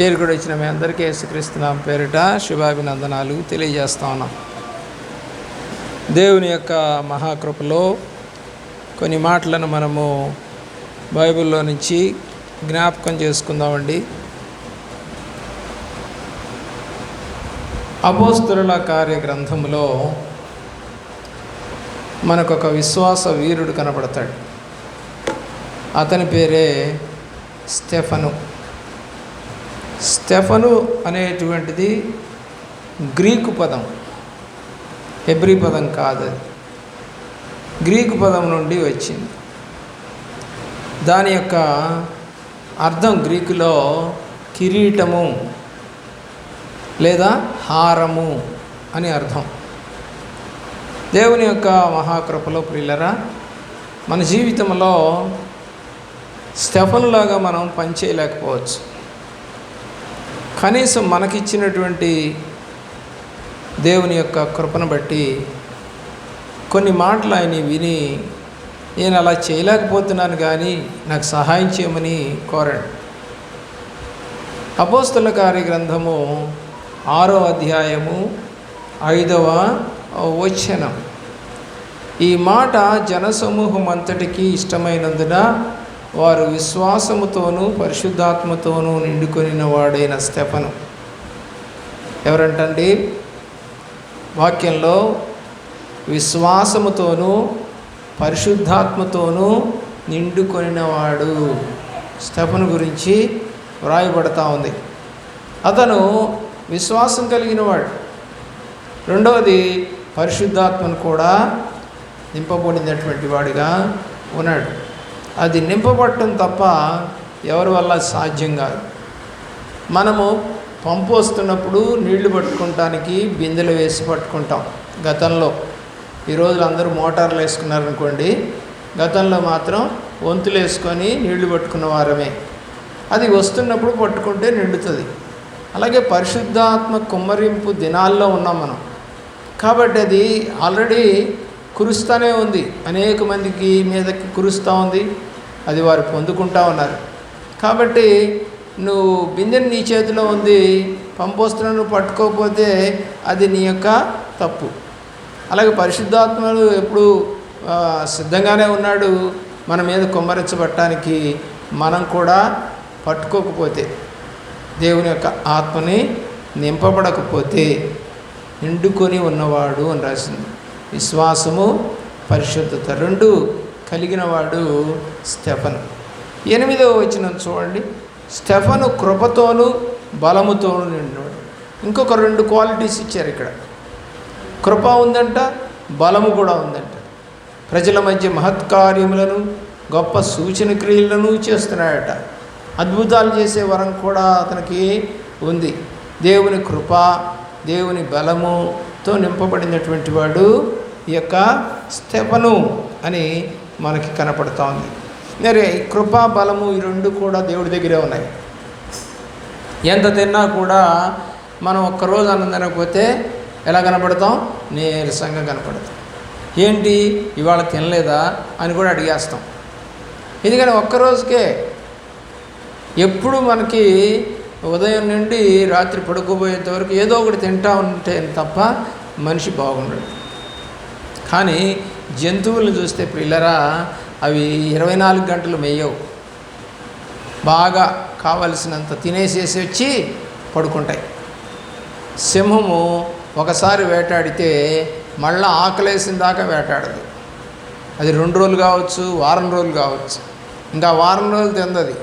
చేరుకుడు వచ్చిన మీ అందరికీ యేసుక్రీస్తున్నాం పేరిట శుభాభినందనాలు తెలియజేస్తా ఉన్నాం. దేవుని యొక్క మహాకృపలో కొన్ని మాటలను మనము బైబిల్లో నుంచి జ్ఞాపకం చేసుకుందామండి. అపోస్తుల కార్య గ్రంథంలో మనకు ఒక విశ్వాస వీరుడు కనబడతాడు అతని పేరే స్టెఫను. స్టెఫను అనేటువంటిది గ్రీకు పదం. హెబ్రీ పదం కాదు అది. గ్రీకు పదం నుండి వచ్చింది. దాని యొక్క అర్థం గ్రీకులో కిరీటము లేదా హారము అని అర్థం. దేవుని యొక్క మహాకృపలో ప్రియులరా మన జీవితంలో స్టెఫన్లాగా మనం పనిచేయలేకపోవచ్చు. కనీసం మనకిచ్చినటువంటి దేవుని యొక్క కృపను బట్టి కొన్ని మాటలు ఆయన విని నేను అలా చేయలేకపోతున్నాను కానీ నాకు సహాయం చేయమని కోరాడు. అపోస్తుల కార్య గ్రంథము ఆరో అధ్యాయము ఐదవ వచనం. ఈ మాట జనసమూహం అంతటికి ఇష్టమైనందున వారు విశ్వాసముతోనూ పరిశుద్ధాత్మతోనూ నిండుకొనిన వాడైన స్టెఫను. ఎవరంటండి? వాక్యంలో విశ్వాసముతోనూ పరిశుద్ధాత్మతోనూ నిండుకొనినవాడు స్టెఫను గురించి వ్రాయబడతా ఉంది. అతను విశ్వాసం కలిగినవాడు రెండవది పరిశుద్ధాత్మను కూడా నింపబడినటువంటి వాడిగా ఉన్నాడు. అది నింపబట్టడం తప్ప ఎవరి వల్ల సాధ్యం కాదు. మనము పంపు వస్తున్నప్పుడు నీళ్ళు పట్టుకుంటానికి బిందెలు వేసి పట్టుకుంటాం. గతంలో ఈ రోజులు అందరూ మోటార్లు వేసుకున్నారనుకోండి గతంలో మాత్రం వంతులు వేసుకొని నీళ్ళు పట్టుకున్న వారమే. అది వస్తున్నప్పుడు పట్టుకుంటే నిండుతుంది. అలాగే పరిశుద్ధాత్మ కుమ్మరింపు దినాల్లో ఉన్నాం మనం. కాబట్టి అది ఆల్రెడీ కురుస్తూనే ఉంది. అనేక మందికి మీదకి కురుస్తూ ఉంది. అది వారు పొందుకుంటా ఉన్నారు. కాబట్టి నువ్వు బిందెని నీ చేతిలో ఉంది. పంపోస్తున్నా పట్టుకోకపోతే అది నీ యొక్క తప్పు. అలాగే పరిశుద్ధాత్మలు ఎప్పుడు సిద్ధంగానే ఉన్నాడు. మన మీద కుమ్మరించబట్టడానికి మనం కూడా పట్టుకోకపోతే దేవుని యొక్క ఆత్మని నింపబడకపోతే నిండుకొని ఉన్నవాడు అని రాసింది. విశ్వాసము పరిశుద్ధత రెండు కలిగినవాడు స్టెఫన్. ఎనిమిదవ వచ్చిన చూడండి. స్టెఫను కృపతోనూ బలముతోనూ నిండినవాడు. ఇంకొక రెండు క్వాలిటీస్ ఇచ్చారు ఇక్కడ. కృప ఉందంట బలము కూడా ఉందంట. ప్రజల మధ్య మహత్కార్యములను గొప్ప సూచన క్రియలను చేస్తున్నాడట. అద్భుతాలు చేసే వరం కూడా అతనికి ఉంది. దేవుని కృప దేవుని బలముతో నింపబడినటువంటి వాడు ఈ యొక్క స్థెపను అని మనకి కనపడుతూ ఉంది. మరి కృపా బలము ఈ రెండు కూడా దేవుడి దగ్గరే ఉన్నాయి. ఎంత తిన్నా కూడా మనం ఒక్కరోజు అన్నం తినకపోతే ఎలా కనపడతాం? నీరసంగా కనపడతాం. ఏంటి? ఇవాళ తినలేదా? అని కూడా అడిగేస్తాం. ఎందుకని ఒక్కరోజుకే ఎప్పుడు మనకి ఉదయం నుండి రాత్రి పడుకోబోయేంత వరకు ఏదో ఒకటి తింటా ఉంటే తప్ప మనిషి బాగుండడు. కానీ జంతువులను చూస్తే పిల్లరా అవి ఇరవై నాలుగు గంటలు మేయవు. బాగా కావలసినంత తినేసేసి వచ్చి పడుకుంటాయి. సింహము ఒకసారి వేటాడితే మళ్ళీ ఆకలేసిన దాకా వేటాడదు. అది రెండు రోజులు కావచ్చు వారం రోజులు కావచ్చు. ఇంకా వారం రోజులు తిందది.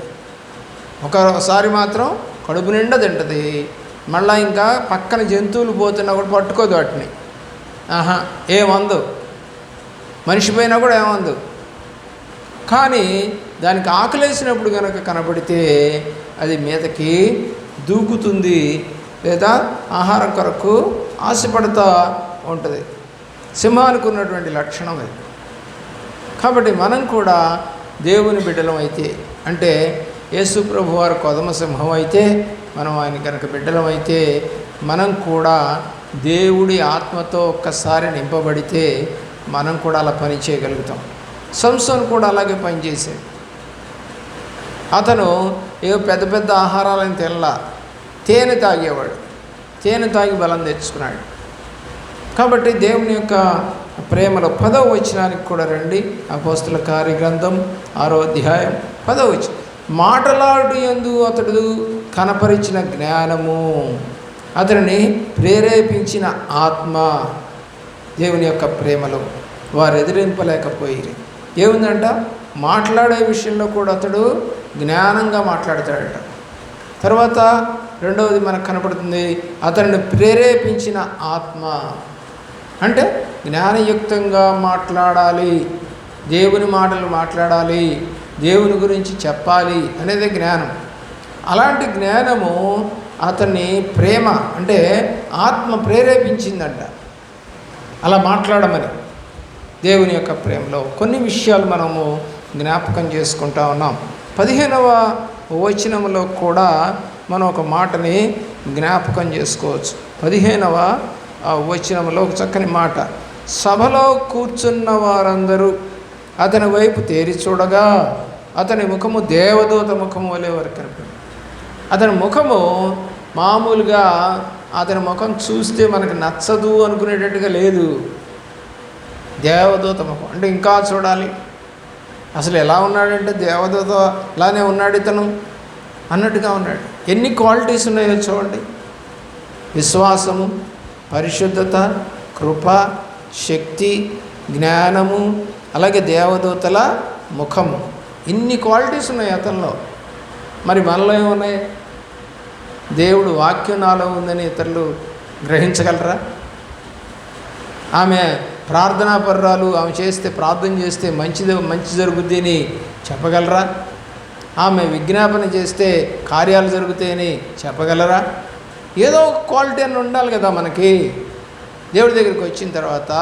ఒకసారి మాత్రం కడుపు నిండా తింటుంది. మళ్ళీ ఇంకా పక్కన జంతువులు పోతున్నా కూడా పట్టుకోదు వాటిని. ఆహా ఏమందు మనిషి పోయినా కూడా ఏమందు కానీ దానికి ఆకలేసినప్పుడు కనుక కనబడితే అది మీదకి దూకుతుంది లేదా ఆహారం కొరకు ఆశపడుతూ ఉంటుంది. సింహానికి ఉన్నటువంటి లక్షణం అది. కాబట్టి మనం కూడా దేవుని బిడ్డలం అయితే అంటే యేసు ప్రభు వారు కొదమ సింహం అయితే మనం ఆయన కనుక బిడ్డలం అయితే మనం కూడా దేవుడి ఆత్మతో ఒక్కసారి నింపబడితే మనం కూడా అలా పని చేయగలుగుతాం. సంసోన్ కూడా అలాగే పనిచేసాడు అతను ఏవో పెద్ద పెద్ద ఆహారాలను తినలా తేనె తాగేవాడు తేనె తాగి బలం తెచ్చుకున్నాడు. కాబట్టి దేవుని యొక్క ప్రేమలో పదవ వచనానికి కూడా రండి. అపోస్తుల కార్యగ్రంథం ఆరో అధ్యాయం పదవ వచనం. మాటలాడు ఎందు అతడు కనపరిచిన జ్ఞానము అతనిని ప్రేరేపించిన ఆత్మ. దేవుని యొక్క ప్రేమలో వారు ఎదిరింపలేకపోయి ఏముందంట? మాట్లాడే విషయంలో కూడా అతడు జ్ఞానంగా మాట్లాడతాడట. తర్వాత రెండవది మనకు కనపడుతుంది అతనిని ప్రేరేపించిన ఆత్మ. అంటే జ్ఞానయుక్తంగా మాట్లాడాలి దేవుని మాటలు మాట్లాడాలి దేవుని గురించి చెప్పాలి అనేది జ్ఞానం. అలాంటి జ్ఞానము అతన్ని ప్రేమ అంటే ఆత్మ ప్రేరేపించిందంట. అలా మాట్లాడమని దేవుని యొక్క ప్రేమలో కొన్ని విషయాలు మనము జ్ఞాపకం చేసుకుంటా ఉన్నాం. పదిహేనవ వచనంలో కూడా మనం ఒక మాటని జ్ఞాపకం చేసుకోవచ్చు. పదిహేనవ వచనంలో ఒక చక్కని మాట. సభలో కూర్చున్న వారందరూ అతని వైపు తేరి చూడగా అతని ముఖము దేవదూత ముఖము వలె వారికి కనపడింది. అతని ముఖము మామూలుగా అతని ముఖం చూస్తే మనకు నచ్చదు అనుకునేటట్టుగా లేదు. దేవదూత ముఖం. అంటే ఇంకా చూడాలి. అసలు ఎలా ఉన్నాడంటే దేవదూత ఇలానే ఉన్నాడు ఇతను. అన్నట్టుగా ఉన్నాడు. ఎన్ని క్వాలిటీస్ ఉన్నాయో చూడండి. విశ్వాసము పరిశుద్ధత కృప శక్తి జ్ఞానము అలాగే దేవదూతల ముఖము. ఇన్ని క్వాలిటీస్ ఉన్నాయి అతనిలో. మరి మనలో ఏమున్నాయి? దేవుడు వాక్యం నాలో ఉందని ఇతరులు గ్రహించగలరా? ఆమె ప్రార్థనా పర్రాలు ఆమె చేస్తే ప్రార్థన చేస్తే మంచిది మంచి జరుగుద్ది అని చెప్పగలరా? ఆమె విజ్ఞాపన చేస్తే కార్యాలు జరుగుతాయని చెప్పగలరా? ఏదో ఒక క్వాలిటీ అని ఉండాలి కదా మనకి. దేవుడి దగ్గరికి వచ్చిన తర్వాత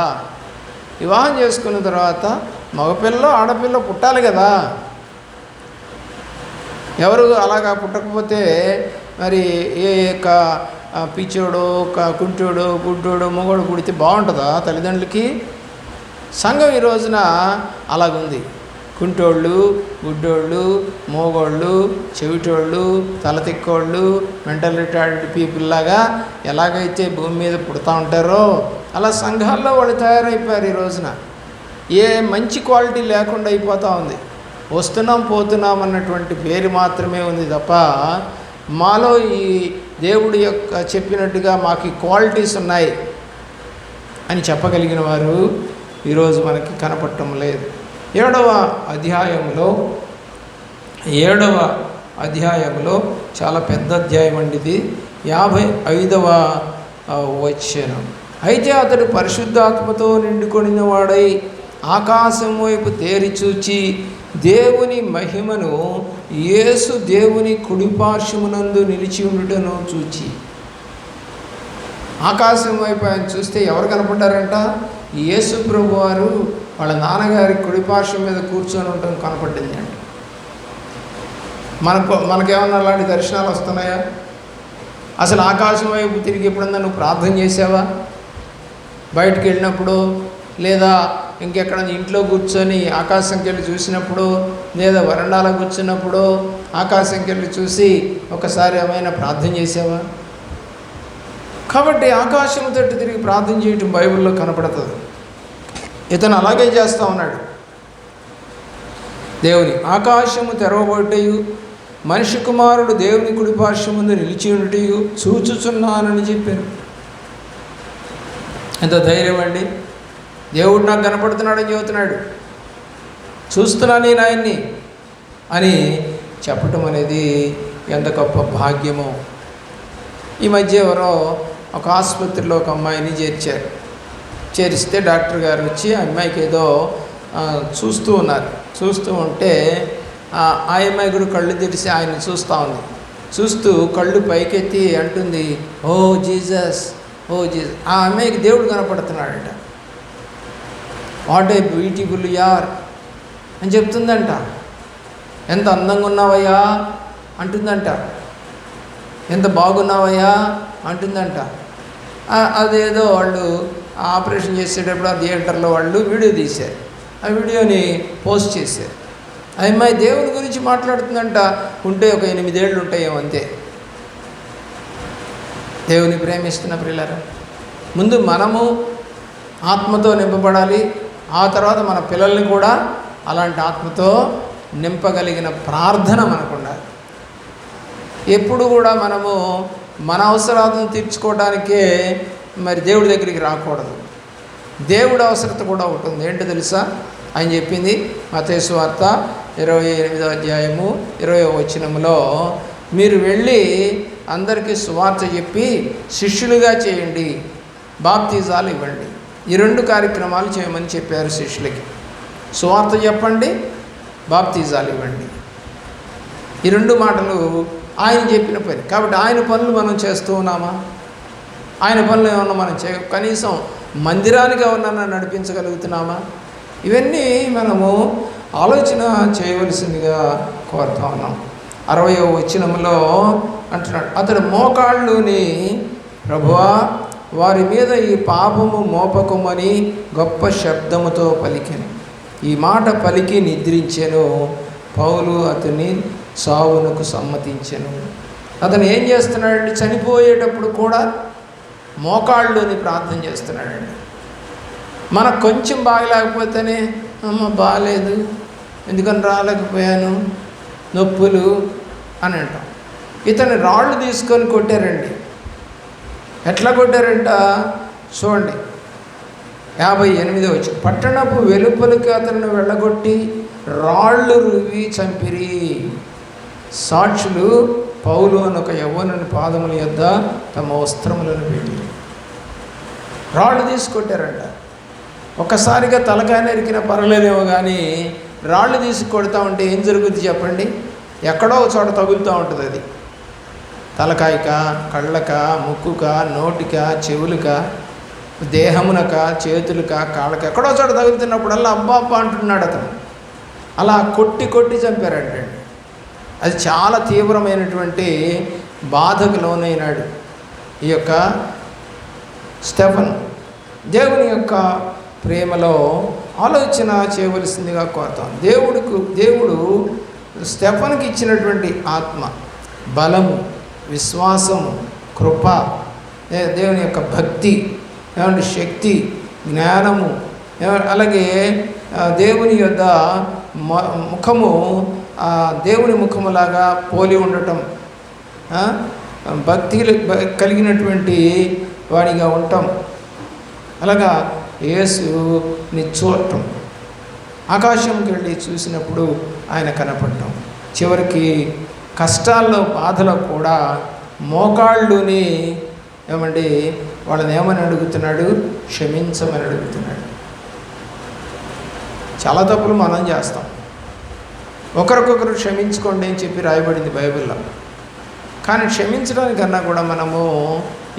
వివాహం చేసుకున్న తర్వాత మగపిల్ల ఆడపిల్ల పుట్టాలి కదా. ఎవరు అలాగా పుట్టకపోతే మరి ఏ యొక్క పిచ్చోడు ఒక కుంటోడు గుడ్డోడు మొగోడు పుడితే బాగుంటుందా తల్లిదండ్రులకి? సంఘం ఈ రోజున అలాగుంది. కుంటోళ్ళు గుడ్డోళ్ళు మోగోళ్ళు చెవిటోళ్ళు తలతిక్కోళ్ళు మెంటల్ రిటార్డ్ పీపుల్ లాగా ఎలాగైతే భూమి మీద పుడతా ఉంటారో అలా సంఘాల్లో వాళ్ళు తయారైపోయారు ఈ రోజున. ఏ మంచి క్వాలిటీ లేకుండా అయిపోతూ ఉంది. వస్తున్నాం పోతున్నాం అన్నటువంటి పేరు మాత్రమే ఉంది తప్ప మాలో ఈ దేవుడి యొక్క చెప్పినట్టుగా మాకు ఈ క్వాలిటీస్ ఉన్నాయి అని చెప్పగలిగిన వారు ఈరోజు మనకి కనపడటం లేదు. ఏడవ అధ్యాయంలో ఏడవ అధ్యాయంలో చాలా పెద్ద అధ్యాయం అండి ఇది యాభై ఐదవ ఆ, వచనం. అయితే అతడు పరిశుద్ధాత్మతో నిండుకొనిన వాడై ఆకాశం వైపు తేరి చూచి దేవుని మహిమను యేసు దేవుని కుడిపార్శ్వమునందు నిలిచి ఉండటను చూచి. ఆకాశం వైపు ఆయన చూస్తే ఎవరు కనపడ్డారంట? యేసు ప్రభు వారు వాళ్ళ నాన్నగారి కుడిపార్శ్వం మీద కూర్చొని ఉండటం కనపడింది అంట. మనకు మనకేమన్నా అలాంటి దర్శనాలు వస్తున్నాయా? అసలు ఆకాశం వైపు తిరిగి ఎప్పుడన్నా నువ్వు ప్రార్థన చేసావా? బయటికి వెళ్ళినప్పుడు లేదా ఇంకెక్కడ ఇంట్లో కూర్చొని ఆకాశంకి వెళ్ళి చూసినప్పుడు లేదా వరండాలో కూర్చున్నప్పుడు ఆకాశంకి వెళ్ళి చూసి ఒకసారి ఏమైనా ప్రార్థన చేసావా? కాబట్టి ఆకాశం తట్టు తిరిగి ప్రార్థన చేయటం బైబిల్లో కనపడుతుంది. ఇతను అలాగే చేస్తూ ఉన్నాడు. దేవుని ఆకాశము తెరవబడ్డయు మనిషి కుమారుడు దేవుని కుడిపార్శ్వం ముందు నిలిచి ఉండుటయు చూచుచున్నానని చెప్పారు ఎంత ధైర్యం అండి? దేవుడు నాకు కనపడుతున్నాడని చెబుతున్నాడు. చూస్తున్నా నేను ఆయన్ని అని చెప్పటం అనేది ఎంత గొప్ప భాగ్యమో. ఈ మధ్య ఎవరో ఒక ఆసుపత్రిలో ఒక అమ్మాయిని చేర్చారు. చేరిస్తే డాక్టర్ గారు వచ్చి ఆ అమ్మాయికి ఏదో చూస్తూ ఉన్నారు. చూస్తూ ఉంటే ఆ అమ్మాయి కూడా కళ్ళు తెరిసి ఆయన చూస్తూ ఉంది. చూస్తూ కళ్ళు పైకెత్తి అంటుంది ఓ జీజస్ ఓ జీజస్ ఆ అమ్మాయికి దేవుడు కనపడుతున్నాడట. వాట్ ఏ బ్యూటిఫుల్ యార్ అని చెప్తుందంట. ఎంత అందంగా ఉన్నావయ్యా? అంటుందంట. ఎంత బాగున్నావయ్యా? అంటుందంట. అదేదో వాళ్ళు ఆపరేషన్ చేసేటప్పుడు ఆ థియేటర్లో వాళ్ళు వీడియో తీశారు. ఆ వీడియోని పోస్ట్ చేశారు. ఆ అమ్మాయి దేవుని గురించి మాట్లాడుతుందంట. ఉంటే ఒక ఎనిమిదేళ్ళు ఉంటాయేమో అంతే. దేవుని ప్రేమిస్తున్న ప్రియులరా ముందు మనము ఆత్మతో నింపబడాలి ఆ తర్వాత మన పిల్లల్ని కూడా అలాంటి ఆత్మతో నింపగలిగిన ప్రార్థన మనకు ఉండాలి ఎప్పుడు కూడా మనము మన అవసరాలను తీర్చుకోవడానికే మరి దేవుడి దగ్గరికి రాకూడదు. దేవుడి అవసరత కూడా ఉంటుంది. ఏంటో తెలుసా? ఆయన చెప్పింది మతేసు వార్త ఇరవై ఎనిమిదో అధ్యాయము ఇరవై వచనములో మీరు వెళ్ళి అందరికీ సువార్త చెప్పి శిష్యులుగా చేయండి. బాప్తీజాలు ఇవ్వండి. ఈ రెండు కార్యక్రమాలు చేయమని చెప్పారు శిష్యులకి. సువార్త చెప్పండి బాప్తీజాలు ఇవ్వండి. ఈ రెండు మాటలు ఆయన చెప్పిన పని. కాబట్టి ఆయన పనులు మనం చేస్తూ ఉన్నామా? ఆయన పనులు ఏమన్నా మనం చే కనీసం మందిరానికి ఎవరన్నా నడిపించగలుగుతున్నామా? ఇవన్నీ మనము ఆలోచన చేయవలసిందిగా కోరుతా ఉన్నాం. అరవయో వచ్చినంలో అంటున్నాడు అతడు మోకాళ్ళుని ప్రభువా వారి మీద ఈ పాపము మోపకమని గొప్ప శబ్దముతో పలికెను. ఈ మాట పలికి నిద్రించెను. పౌలు అతని సావునకు సమ్మతించెను. అతను ఏం చేస్తున్నాడండి? చనిపోయేటప్పుడు కూడా మోకాళ్ళలోని ప్రార్థన చేస్తున్నాడండి. మనకు కొంచెం బాగలేకపోతేనే అమ్మ బాగాలేదు ఎందుకని రాలేకపోయాను? నొప్పులు అని అంటాం. ఇతను రాళ్ళు తీసుకొని కొట్టారండి. ఎట్లా కొట్టారంట? చూడండి. యాభై ఎనిమిది వచ్చి పట్టణపు వెలుపలికి అతను వెళ్ళగొట్టి రాళ్ళు రువి చంపిరి. సాక్షులు పౌలు అని ఒక యవ్వనుని పాదముల యొద్ద తమ వస్త్రములను పెట్టి రాళ్ళు తీసుకొట్టారంట. ఒక్కసారిగా తలకాయ నరికిన పర్వాలేదేమో కానీ రాళ్ళు తీసుకొడతా ఉంటే ఏం జరుగుద్ది చెప్పండి? ఎక్కడో ఒక చోట తగులుతూ ఉంటుంది అది. తలకాయక కళ్ళక ముక్కుక నోటిక చెవులుక దేహమునక చేతులక కాళ్ళక ఎక్కడో చోట తగులుతున్నప్పుడల్లా అబ్బా అబ్బా అంటున్నాడు అతను. అలా కొట్టి కొట్టి చంపారంటండి. అది చాలా తీవ్రమైనటువంటి బాధకు లోనైనాడు ఈ యొక్క స్టెఫన్. దేవుని యొక్క ప్రేమలో ఆలోచన చేయవలసిందిగా కోరుతాం దేవుడికి దేవుడు స్టెఫన్కి ఇచ్చినటువంటి ఆత్మ బలము విశ్వాసం కృప దేవుని యొక్క భక్తి ఏమంటే శక్తి జ్ఞానము అలాగే దేవుని యొక్క ముఖము దేవుని ముఖములాగా పోలి ఉండటం భక్తి కలిగినటువంటి వాడిగా ఉంటాం. అలాగా యేసుని చూడటం ఆకాశంకి వెళ్ళి చూసినప్పుడు ఆయన కనపడటం. చివరికి కష్టాల్లో బాధలో కూడా మోకాళ్ళుని ఏమండి వాళ్ళని ఏమని అడుగుతున్నాడు? క్షమించమని అడుగుతున్నాడు. చాలా తప్పులు మనం చేస్తాం. ఒకరికొకరు క్షమించుకోండి అని చెప్పి రాయబడింది బైబిల్లో. కానీ క్షమించడానికన్నా కూడా మనము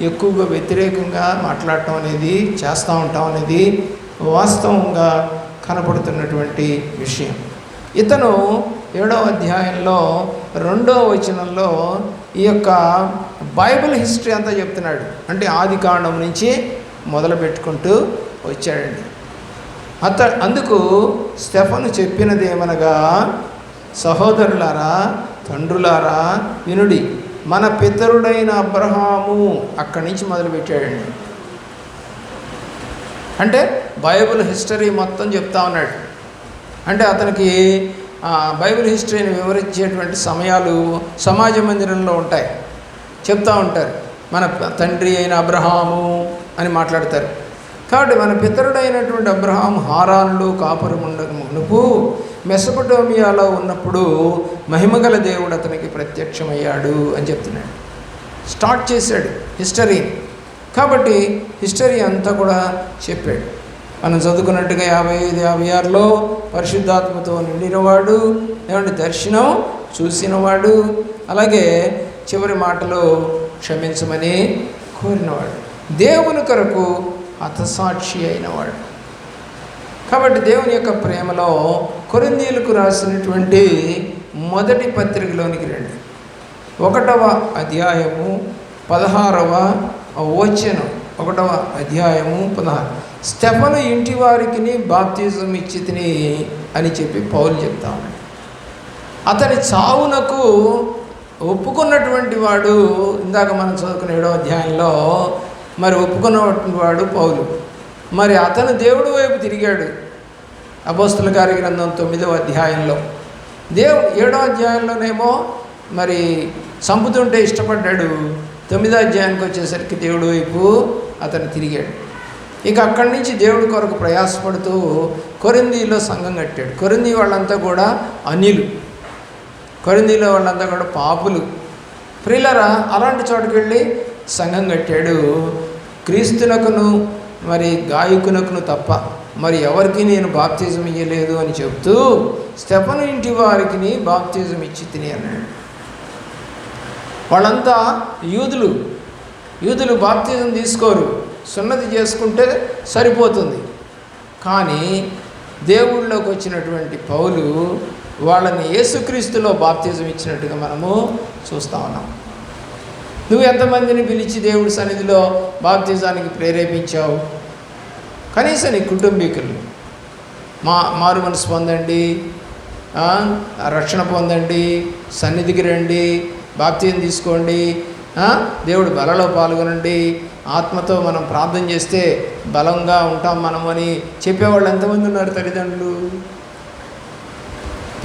ఎక్కువగా వ్యతిరేకంగా మాట్లాడటం అనేది చేస్తూ ఉంటాం అనేది వాస్తవంగా కనపడుతున్నటువంటి విషయం. ఇతను ఏడవ అధ్యాయంలో రెండవ వచనంలో ఈ యొక్క బైబిల్ హిస్టరీ అంతా చెప్తున్నాడు. అంటే ఆది కాండం నుంచి మొదలు పెట్టుకుంటూ వచ్చాడండి. అత అందుకు స్టెఫను చెప్పినది ఏమనగా సహోదరులారా తండ్రులారా వినుడి మన పితరుడైన అబ్రహాము అక్కడి నుంచి మొదలుపెట్టాడండి అంటే బైబిల్ హిస్టరీ మొత్తం చెప్తా ఉన్నాడు. అంటే అతనికి బైబిల్ హిస్టరీని వివరించేటువంటి సమయాలు సమాజ మందిరంలో ఉంటాయి. చెప్తూ ఉంటారు. మన తండ్రి అయిన అబ్రహాము అని మాట్లాడతారు. కాబట్టి మన పితరుడైనటువంటి అబ్రహాం హారాన్లు కాపురం ఉండక మునుపు మెసపటోమియాలో ఉన్నప్పుడు మహిమగల దేవుడు అతనికి ప్రత్యక్షమయ్యాడు అని చెప్తున్నాడు. స్టార్ట్ చేశాడు హిస్టరీ కాబట్టి హిస్టరీ అంతా కూడా చెప్పాడు. మనం చదువుకున్నట్టుగా యాభై ఐదు యాభై ఆరులో పరిశుద్ధాత్మతో నిండినవాడు ఏమంటే దర్శనం చూసినవాడు అలాగే చివరి మాటలో క్షమించమని కోరినవాడు. దేవుని కొరకు హతసాక్షి అయినవాడు. కాబట్టి దేవుని యొక్క ప్రేమలో కొరిందీలకు రాసినటువంటి మొదటి పత్రికలోనికి రండి. ఒకటవ అధ్యాయము పదహారవ వచనం. ఒకటవ అధ్యాయము పదహారు. స్టెఫను ఇంటి వారికి బాప్తిజం ఇచ్చి అని చెప్పి పౌలు చెప్తా ఉన్నాడు. అతని చావునకు ఒప్పుకున్నటువంటి వాడు ఇందాక మనం చదువుకున్న ఏడో అధ్యాయంలో మరి ఒప్పుకున్నటువంటి వాడు పౌలు. మరి అతను దేవుడి వైపు తిరిగాడు. అపోస్తుల గారి గ్రంథం తొమ్మిదవ అధ్యాయంలో. దేవుడు ఏడో అధ్యాయంలోనేమో మరి చంపుతుంటే ఇష్టపడ్డాడు. తొమ్మిదో అధ్యాయానికి వచ్చేసరికి దేవుడి వైపు అతను తిరిగాడు. ఇక అక్కడి నుంచి దేవుడి కొరకు ప్రయాసపడుతూ కొరిందీలో సంఘం కట్టాడు. కొరింది వాళ్ళంతా కూడా అనిలు. కొరిందీలో వాళ్ళంతా కూడా పాపులు. ప్రిల్లరా అలాంటి చోటుకి వెళ్ళి సంఘం కట్టాడు. క్రీస్తునకును మరి గాయకునకును తప్ప మరి ఎవరికి నేను బాప్తిజం ఇయ్యలేదు అని చెప్తూ స్టెఫను ఇంటి వారికి బాప్తిజం ఇచ్చి తిని అన్నాడు. వాళ్ళంతా యూదులు. యూదులు బాప్తిజం తీసుకోరు. సున్నతి చేసుకుంటే సరిపోతుంది. కానీ దేవుళ్ళలోకి వచ్చినటువంటి పౌలు వాళ్ళని యేసుక్రీస్తులో బాప్తిజం ఇచ్చినట్టుగా మనము చూస్తూ ఉన్నాం. నువ్వు ఎంతమందిని పిలిచి దేవుడి సన్నిధిలో బాప్తిజానికి ప్రేరేపించావు? కనీసం నీ కుటుంబీకులు. మా మారు మనసు పొందండి. రక్షణ పొందండి. సన్నిధికి రండి. బాప్తిజం తీసుకోండి. దేవుడు బలలో పాల్గొనండి. ఆత్మతో మనం ప్రార్థన చేస్తే బలంగా ఉంటాం మనం అని చెప్పేవాళ్ళు ఎంతమంది ఉన్నారు తల్లిదండ్రులు?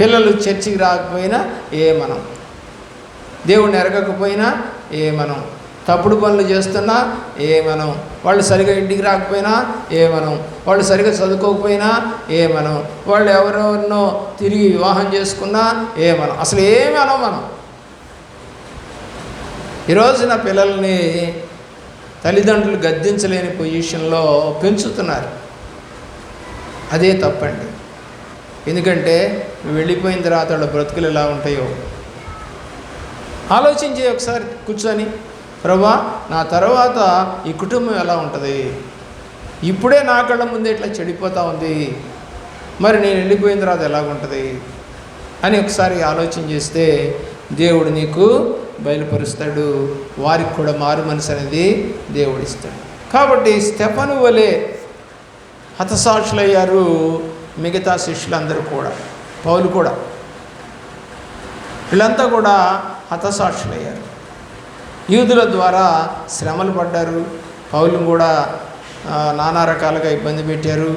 పిల్లలు చర్చికి రాకపోయినా ఏ మనం. దేవుడిని ఎరగకపోయినా ఏ మనం. తప్పుడు పనులు చేస్తున్నా ఏ మనం. వాళ్ళు సరిగా ఇంటికి రాకపోయినా ఏ మనం. వాళ్ళు సరిగా చదువుకోకపోయినా ఏ మనం. వాళ్ళు ఎవరెవరినో తిరిగి వివాహం చేసుకున్నా ఏ మనం. అసలు ఏమి మనం. ఈరోజు నా పిల్లల్ని తల్లిదండ్రులు గద్దించలేని పొజిషన్లో పెంచుతున్నారు. అదే తప్పండి. ఎందుకంటే వెళ్ళిపోయిన తర్వాత వాళ్ళ బ్రతుకులు ఎలా ఉంటాయో. ఆలోచించి ఒకసారి కూర్చొని ప్రభా నా తర్వాత ఈ కుటుంబం ఎలా ఉంటుంది? ఇప్పుడే నా కళ్ళ ముందే ఇట్లా చెడిపోతూ ఉంది. మరి నేను వెళ్ళిపోయిన తర్వాత ఎలాగుంటుంది? అని ఒకసారి ఆలోచన చేస్తే దేవుడు నీకు బయలుపరుస్తాడు. వారికి కూడా మారు మనసు అనేది దేవుడు ఇస్తాడు కాబట్టి స్టెఫను వలె హతసాక్షులయ్యారు మిగతా శిష్యులందరూ కూడా పౌలు కూడా. వీళ్ళంతా కూడా హతసాక్షులయ్యారు. యూదుల ద్వారా శ్రమలు పడ్డారు. పౌలు కూడా నానా రకాలుగా ఇబ్బంది పెట్టారు.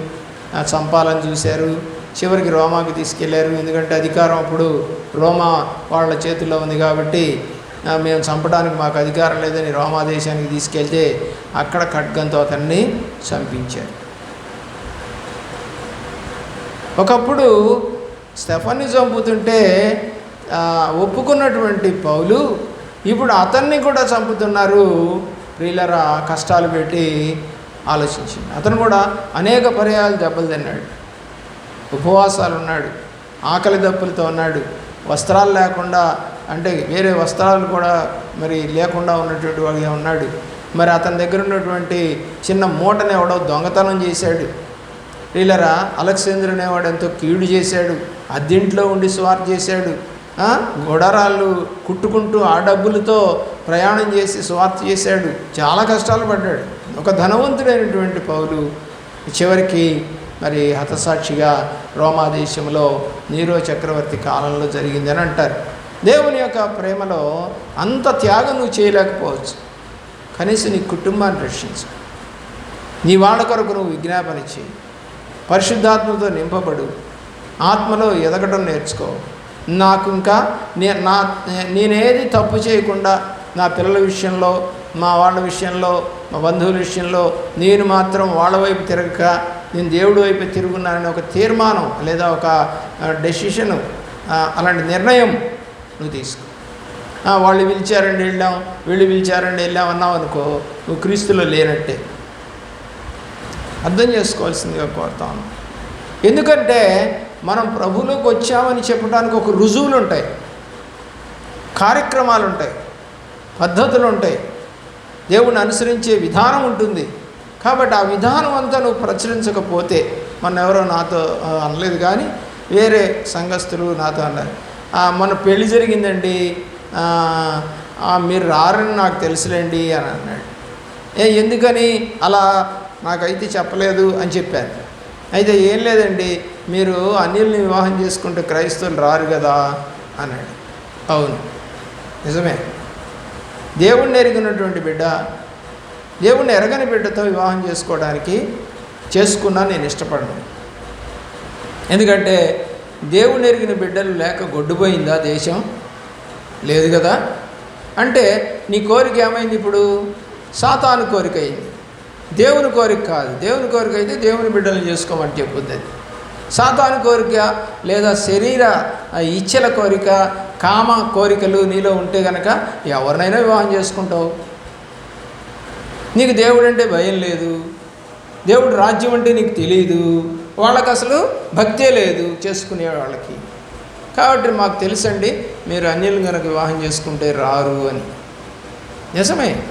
చంపాలని చూశారు. చివరికి రోమాకి తీసుకెళ్ళారు. ఎందుకంటే అధికారం అప్పుడు రోమా వాళ్ళ చేతుల్లో ఉంది కాబట్టి మేము చంపడానికి మాకు అధికారం లేదని రోమా దేశానికి తీసుకెళ్తే అక్కడ ఖడ్గంతో అతన్ని చంపించారు. ఒకప్పుడు స్టెఫన్ని చంపుతుంటే ఒప్పుకున్నటువంటి పౌలు ఇప్పుడు అతన్ని కూడా చంపుతున్నారు ప్రియులరా కష్టాలు పెట్టి ఆలోచించింది. అతను కూడా అనేక పర్యాలు దెబ్బలు తిన్నాడు ఉపవాసాలు ఉన్నాడు ఆకలి దప్పులతో ఉన్నాడు వస్త్రాలు లేకుండా అంటే వేరే వస్త్రాలు కూడా మరి లేకుండా ఉన్నటువంటి వాడిగా ఉన్నాడు. మరి అతని దగ్గర ఉన్నటువంటి చిన్న మూటని ఎవడో దొంగతనం చేశాడు. వీళ్ళరా అలక్సేంద్రు అనేవాడు ఎంతో కీడు చేశాడు. అద్దెంట్లో ఉండి స్వార్ చేశాడు. గొడరాళ్ళు కుట్టుకుంటూ ఆ డబ్బులతో ప్రయాణం చేసి స్వార్థ చేశాడు. చాలా కష్టాలు పడ్డాడు. ఒక ధనవంతుడైనటువంటి పౌలు చివరికి మరి హతసాక్షిగా రోమాదేశంలో నీరో చక్రవర్తి కాలంలో జరిగిందని అంటారు. దేవుని యొక్క ప్రేమలో అంత త్యాగం నువ్వు చేయలేకపోవచ్చు. కనీసం నీ కుటుంబాన్ని రక్షించు. నీ వాళ్ళ కొరకు నువ్వు విజ్ఞాపన చేయి. పరిశుద్ధాత్మతో నింపబడు. ఆత్మలో ఎదగడం నేర్చుకో. నాకు ఇంకా నే నా నేనేది తప్పు చేయకుండా నా పిల్లల విషయంలో మా వాళ్ళ విషయంలో మా బంధువుల విషయంలో నేను మాత్రం వాళ్ళ వైపు తిరగక నేను దేవుడి వైపు తిరుగున్నానని ఒక తీర్మానం లేదా ఒక డెసిషను అలాంటి నిర్ణయం నువ్వు తీసుకో. వాళ్ళు పిలిచారండి వెళ్ళాం వీళ్ళు పిలిచారండి వెళ్ళాం అన్నావు అనుకో నువ్వు క్రీస్తులో లేనట్టే. అర్థం చేసుకోవాల్సిందిగా కోరుతాను ఎందుకంటే మనం ప్రభులోకి వచ్చామని చెప్పడానికి ఒక రుజువులు ఉంటాయి కార్యక్రమాలు ఉంటాయి పద్ధతులు ఉంటాయి. దేవుణ్ణి అనుసరించే విధానం ఉంటుంది. కాబట్టి ఆ విధానం అంతా నువ్వు ప్రచురించకపోతే మన ఎవరో నాతో అనలేదు కానీ వేరే సంఘస్థులు నాతో అన్నారు. మొన్న పెళ్ళి జరిగిందండి. మీరు రారని నాకు తెలుసులేండి అని అన్నాడు. ఏ ఎందుకని అలా నాకైతే చెప్పలేదు అని చెప్పాను అయితే ఏం లేదండి మీరు అనిల్ని వివాహం చేసుకుంటే క్రైస్తవులు రారు కదా అన్నాడు. అవును నిజమే. దేవుణ్ణి ఎరిగినటువంటి బిడ్డ దేవుణ్ణి ఎరగని బిడ్డతో వివాహం చేసుకోవడానికి చేసుకున్నా నేను ఇష్టపడను. ఎందుకంటే దేవుని ఎరిగిన బిడ్డలు లేక గొడ్డుపోయిందా దేశం? లేదు కదా? అంటే నీ కోరిక ఏమైంది ఇప్పుడు? సాతాను కోరిక అయింది. దేవుని కోరిక కాదు. దేవుని కోరిక అయితే దేవుని బిడ్డలను చేసుకోమని చెప్పుద్ది అది. సాతాను కోరిక లేదా శరీర ఇచ్చల కోరిక కామ కోరికలు నీలో ఉంటే కనుక ఎవరినైనా వివాహం చేసుకుంటావు. నీకు దేవుడు అంటే భయం లేదు. దేవుడు రాజ్యం అంటే నీకు తెలియదు వాళ్ళకి అసలు భక్తే లేదు చేసుకునే వాళ్ళకి. కాబట్టి మాకు తెలుసండి మీరు అన్యులు కనుక వివాహం చేసుకుంటే రారు అని. నిజమే.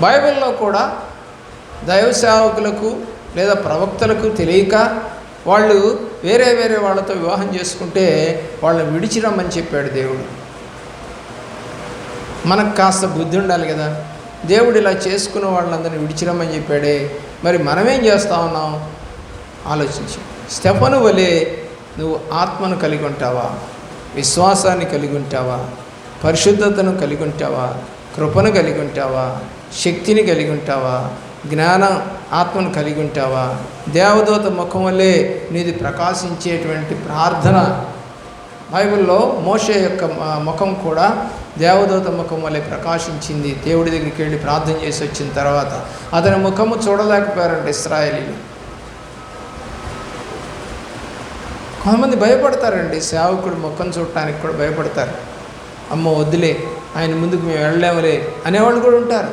బైబిల్లో కూడా దైవ సేవకులకు లేదా ప్రవక్తలకు తెలియక వాళ్ళు వేరే వేరే వాళ్ళతో వివాహం చేసుకుంటే వాళ్ళని విడిచిరమ్మని చెప్పాడు దేవుడు. మనకు కాస్త బుద్ధి ఉండాలి కదా. దేవుడు ఇలా చేసుకున్న వాళ్ళందరినీ విడిచిరమ్మని చెప్పాడే. మరి మనమేం చేస్తా ఉన్నాం? ఆలోచించి. స్టెఫను వలె నువ్వు ఆత్మను కలిగి ఉంటావా? విశ్వాసాన్ని కలిగి ఉంటావా? పరిశుద్ధతను కలిగి ఉంటావా? కృపను కలిగి ఉంటావా? శక్తిని కలిగి ఉంటావా? జ్ఞానం ఆత్మను కలిగి ఉంటావా? దేవదూత ముఖం వల్లే నీది ప్రకాశించేటువంటి ప్రార్థన. బైబిల్లో మోషే యొక్క ముఖం కూడా దేవదూత ముఖం వల్లే ప్రకాశించింది. దేవుడి దగ్గరికి వెళ్ళి ప్రార్థన చేసి వచ్చిన తర్వాత. అతని ముఖము చూడలేకపోయారంట ఇస్రాయలీలు. కొంతమంది భయపడతారండి. సేవకుడు ముఖం చూడటానికి కూడా భయపడతారు. అమ్మ వద్దులే ఆయన ముందుకు మేము వెళ్ళలేములే అనేవాళ్ళు కూడా ఉంటారు.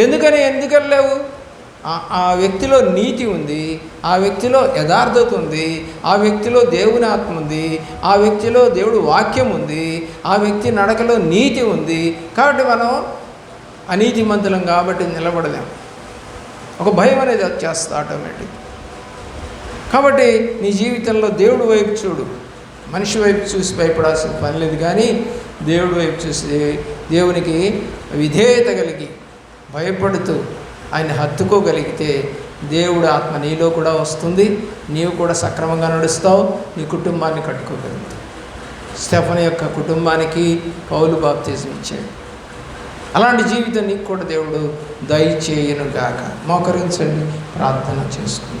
ఎందుకని ఎందుకు వెళ్ళలేవు? ఆ- వ్యక్తిలో నీతి ఉంది ఆ వ్యక్తిలో యథార్థత ఉంది ఆ వ్యక్తిలో దేవుని ఆత్మ ఉంది ఆ వ్యక్తిలో దేవుడు వాక్యం ఉంది ఆ వ్యక్తి నడకలో నీతి ఉంది. కాబట్టి మనం అనీతిమంతులం కాబట్టి నిలబడలేం. ఒక భయం అనేది వచ్చేస్తుంది ఆటోమేటిక్ కాబట్టి నీ జీవితంలో దేవుడి వైపు చూడు. మనిషి వైపు చూసి భయపడాల్సిన పని లేదు కానీ దేవుడి వైపు చూసి దేవునికి విధేయత కలిగి భయపడుతూ ఆయన హత్తుకోగలిగితే దేవుడు ఆత్మ నీలో కూడా వస్తుంది నీవు కూడా సక్రమంగా నడుస్తావు నీ కుటుంబాన్ని కట్టుకోగలుగుతావు. స్టెఫన్ యొక్క కుటుంబానికి పౌలు బాప్తీసం ఇచ్చాడు. అలాంటి జీవితం నీకు కూడా దేవుడు దయచేయను గాక మోకరించండి ప్రార్థన చేసుకుంది.